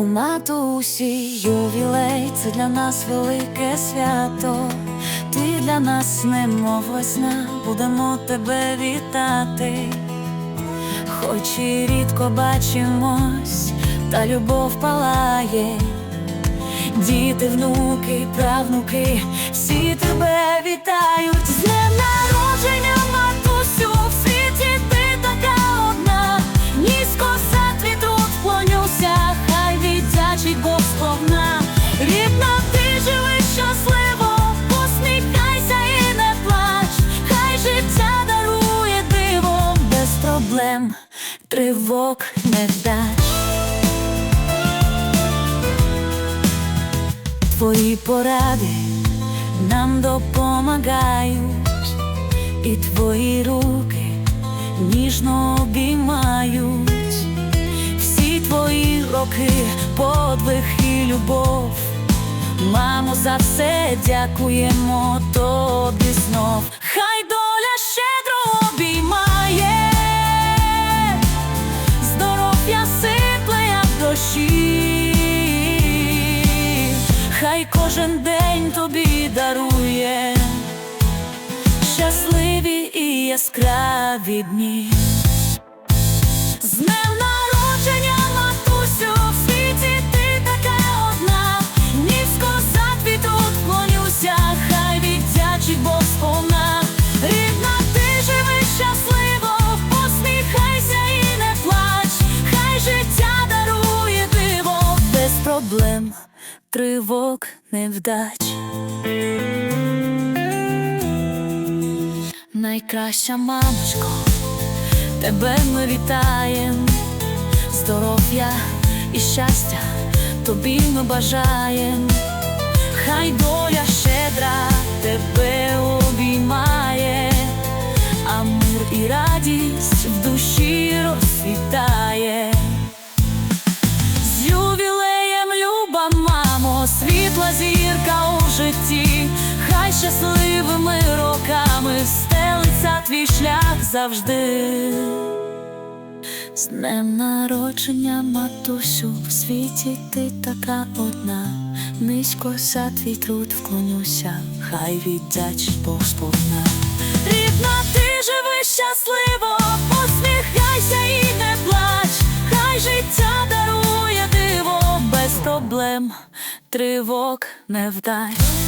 У матусі ювілей, це для нас велике свято. Ти для нас немов весна, будемо тебе вітати. Хоч і рідко бачимось, та любов палає. Діти, внуки, правнуки, всі тебе вітають. Проблем, тривог не вдач. Твої поради нам допомагають, і твої руки ніжно обіймають всі твої роки, подвиг і любов. Мамо, за все дякуємо тобі знов. Хай доля щедро кожен день тобі дарує щасливі і яскраві дні. Проблем, тривог, невдач. Найкраща мамочко, тебе ми вітаєм, здоров'я і щастя тобі ми бажаєм, хай доля світла зірка у житті, хай щасливими роками стелиться твій шлях завжди. З днем народження, матусю, в світі ти така одна. Низько за твій труд вклонюся, хай віддячить Бог сповна. Рідна, ти живи щасливо, тривог не вдай.